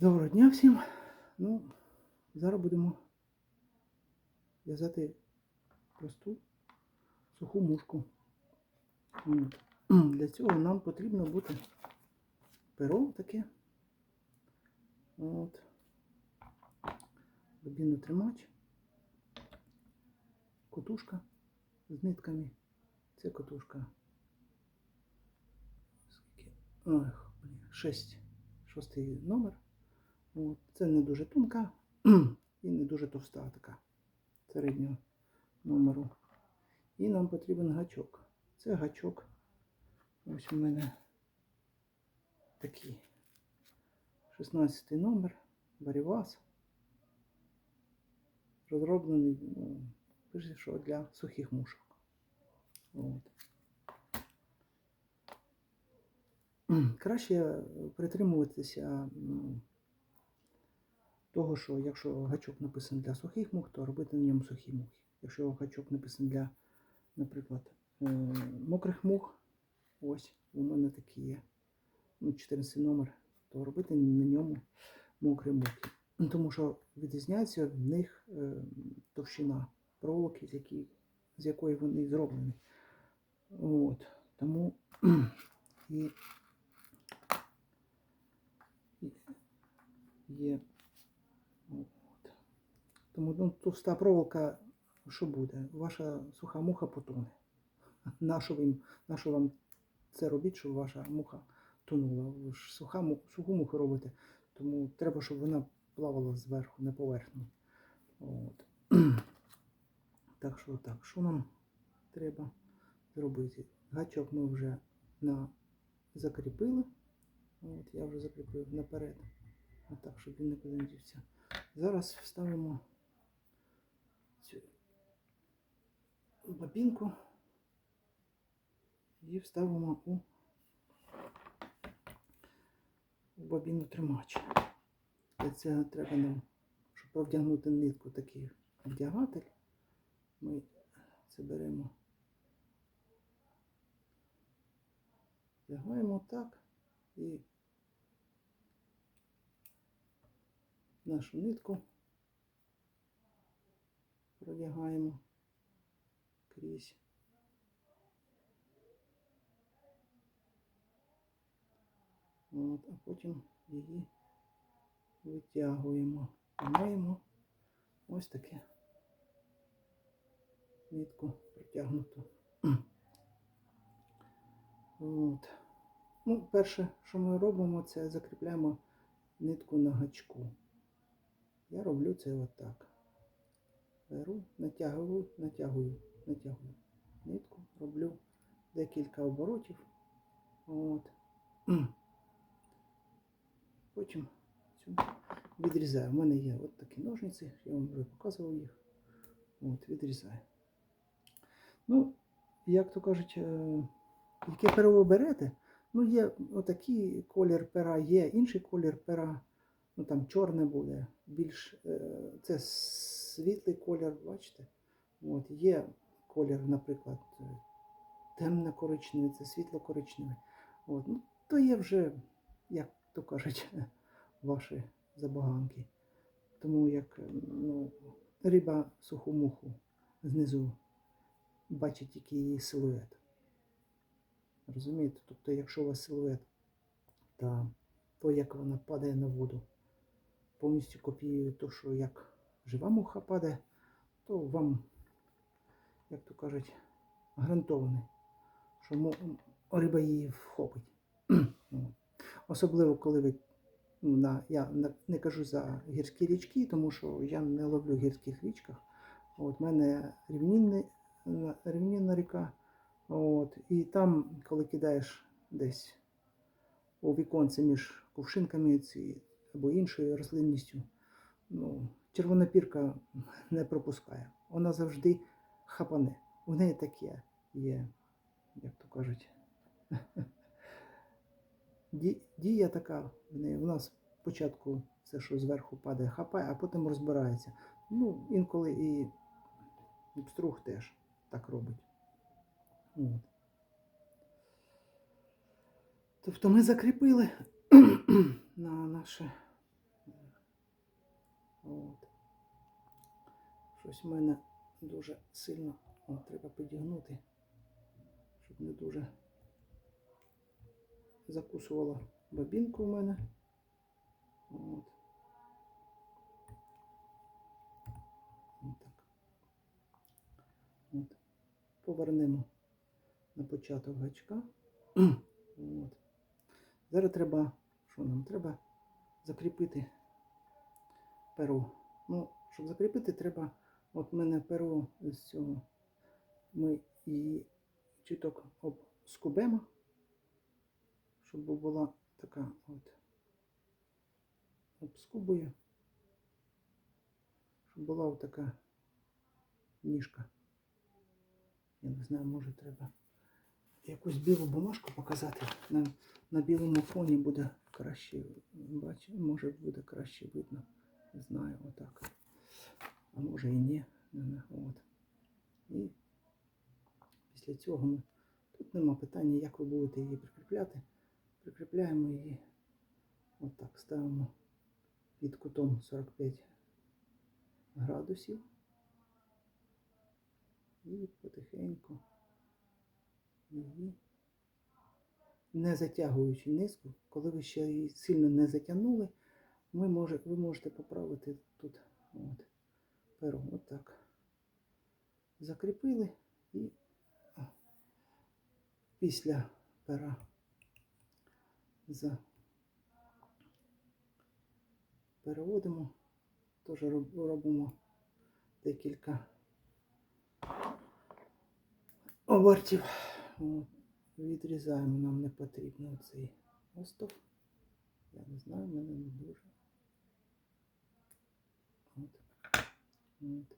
Доброго дня всім. Ну, зараз будемо в'язати просту суху мушку. Для цього нам потрібно буде перо таке. От. Бобінотримач. Котушка з нитками. Це котушка. Скільки? Ох, блін, 6. Шостий номер. Це не дуже тонка і не дуже товста така середнього номеру. І нам потрібен гачок. Це гачок. Ось у мене такий 16 номер Варівас. Розроблений, ну, пише, що для сухих мушок. От. Краще притримуватися того, що якщо гачок написаний для сухих мух, то робити на ньому сухі мухи. Якщо гачок написаний для, наприклад, е, мокрих мух, ось у мене такі є, ну, 14 номер, то робити на ньому мокрі мухи. Ну, Тому що відрізняється в них е, товщина проволоки, з, які, з якої вони зроблені. От. Тому і є. От. Тому ну, товста проволока, що буде? Ваша суха муха потоне. Нащо вам, нащо вам це робіть, щоб ваша муха тонула? Ви ж суха, суху муху робите, тому треба, щоб вона плавала зверху, не поверхні. От. Так що так, що нам треба зробити? Гачок ми вже на... закріпили. От, я вже закріпив наперед. Отак, щоб він не дівся. Зараз вставимо цю бабінку і вставимо у, у бабіну тримач. Для цього треба нам, щоб провдягнути нитку такий вдягатель. Ми це беремо. Вдягаємо так і нашу нитку продягаємо От, а потім її витягуємо. І маємо ось таке нитку протягнуту. От. Ну, перше, що ми робимо, це закріпляємо нитку на гачку. Я роблю це отак. Беру, натягую, натягую, натягую нитку, роблю декілька оборотів. От. Потім цю відрізаю. У мене є от такі ножниці, я вам вже показував їх. От, відрізаю. Ну, як то кажуть, е, яке перо ви берете? Ну, є отакий колір пера, є інший колір пера, ну там чорне буде, більш е, це світлий колір, бачите? От, є колір, наприклад, е, темно-коричневий, це світло-коричневий. От, ну, то є вже, як то кажуть, ваші забаганки. Тому як ну, риба суху муху знизу бачить тільки її силует. Розумієте? Тобто, якщо у вас силует, та то, як вона падає на воду, повністю копіює то, що як жива муха падає, то вам, як то кажуть, гарантоване, що риба її вхопить. Особливо, коли ви. Ну, на, я не кажу за гірські річки, тому що я не ловлю в гірських річках. От, в мене рівнінний, на- рівнінна ріка. От, і там, коли кидаєш десь у віконце між кувшинками ці, або іншою рослинністю, ну, червонопірка не пропускає. Вона завжди хапане. У неї таке є, як то кажуть. Ді- Дія така в нас спочатку все, що зверху падає, хапає, а потім розбирається. Ну, інколи і пструг теж так робить. От. Тобто ми закріпили на наше От. Щось в мене дуже сильно о, треба підігнути, щоб не дуже закусувала бабінку в мене. От. Отак. От. Повернемо на початок гачка. От. Зараз треба, що нам треба закріпити перо. Ну, щоб закріпити, треба, от в мене перо з цього. Ми її чуток обскубемо, щоб була така от обскубую, щоб була от така ніжка. Я не знаю, може треба якусь білу бумажку показати. На, на білому фоні буде краще бачити, може буде краще видно. Не знаю, отак. А може і ні. От. І після цього ми, тут нема питання, як ви будете її прикріпляти. Прикріпляємо її отак, ставимо під кутом 45 градусів. І потихеньку її, не затягуючи низку, коли ви ще її сильно не затягнули, ми може, ви можете поправити тут от, перо. Отак. Закріпили і після пера за переводимо, теж робимо декілька обертів. Відрізаємо, нам не потрібно цей остов. Я не знаю, мене не дуже. От. От.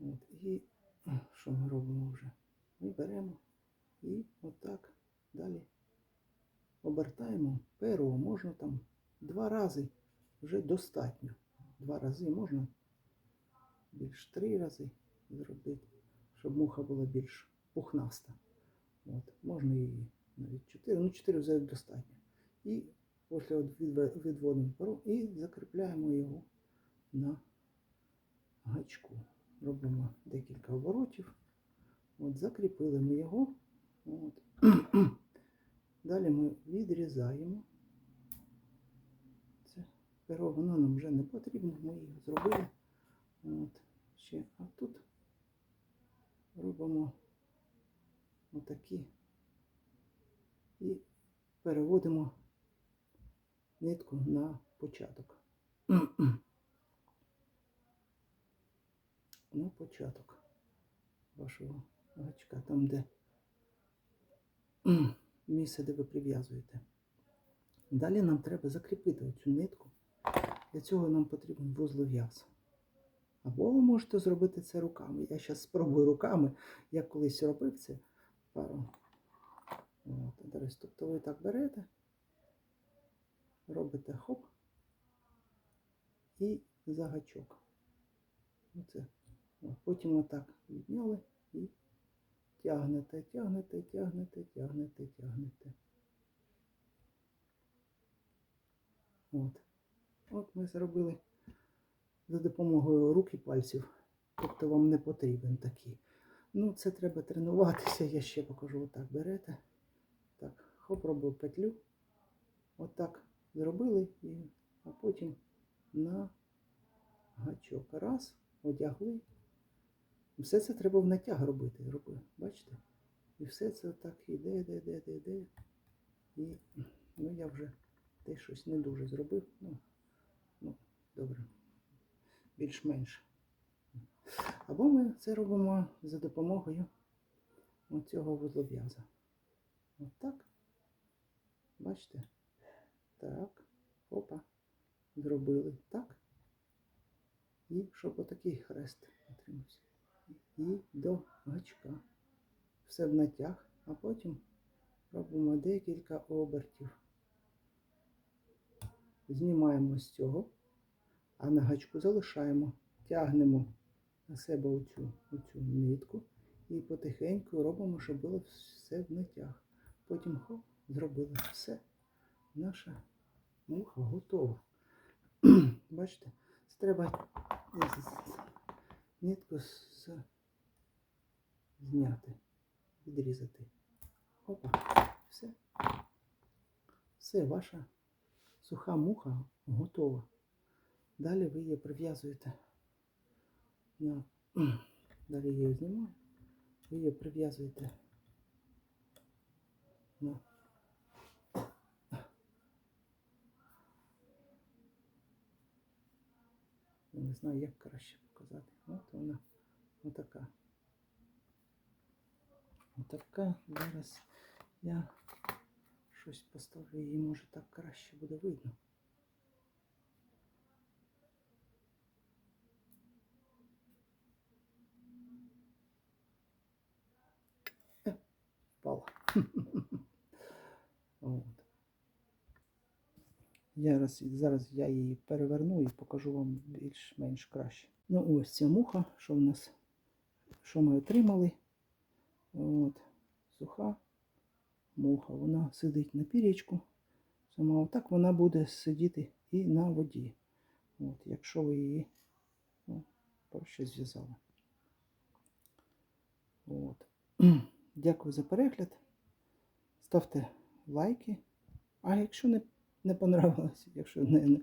От. І що ми робимо вже? Ми беремо і отак далі обертаємо перо. Можна там два рази вже достатньо. Два рази можна більш три рази зробити, щоб муха була більш пухнаста. От. Можна її навіть чотири, ну чотири вже достатньо. І після відводимо перо і закріпляємо його на гачку. Робимо декілька оборотів. От, закріпили ми його. От. Далі ми відрізаємо. Це перо, воно нам вже не потрібно, ми його зробили. От, ще. А тут робимо отакі і переводимо нитку на початок. На початок вашого гачка, там, де місце, де ви прив'язуєте. Далі нам треба закріпити оцю нитку. Для цього нам потрібен вузлов'яз. Або ви можете зробити це руками. Я зараз спробую руками. Я колись робив це пару. От, тобто ви так берете, робите хоп і за гачок. Оце. От, Потім отак відняли і тягнете, тягнете, тягнете, тягнете, тягнете. От. От ми зробили за допомогою рук і пальців. Тобто вам не потрібен такий. Ну, це треба тренуватися. Я ще покажу. Отак берете. Так, хоп, робив петлю. Отак зробили, і, а потім на гачок. Раз, одягли. Все це треба в натяг робити. Роби. Бачите? І все це так іде, іде, іде, іде, іде. І ну, я вже десь щось не дуже зробив. Ну, ну добре. Більш-менш. Або ми це робимо за допомогою оцього вузлов'яза. Отак. Бачите? Так. Опа. Зробили так. І щоб отакий хрест отримався. І до гачка. Все в натяг, а потім робимо декілька обертів. Знімаємо з цього, а на гачку залишаємо, тягнемо на себе оцю, оцю нитку і потихеньку робимо, щоб було все в натяг. потім хоп, зробили все. Наша муха готова. Бачите, це треба нитку з- зняти, відрізати. Опа, все. Все, ваша суха муха готова. Далі ви її прив'язуєте на. Далі я її знімаю. Ви її прив'язуєте на. Не знаю, як краще показати. От вона отака. Отака. Зараз я щось поставлю її, може так краще буде видно. Е, Впала. От. Я раз, зараз я її переверну і покажу вам більш-менш краще. Ну ось ця муха, що в нас, що ми отримали. От, суха муха. Вона сидить на пірічку. Сама отак вона буде сидіти і на воді. От, якщо ви її ну, проще зв'язали. От. Дякую за перегляд. Ставте лайки. А якщо не, не понравилось, якщо не, не,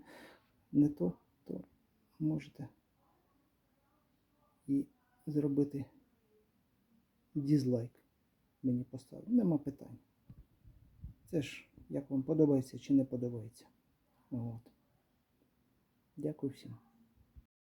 не то, то можете і зробити дізлайк мені поставив. Нема питань. Це ж як вам подобається чи не подобається. От. Дякую всім.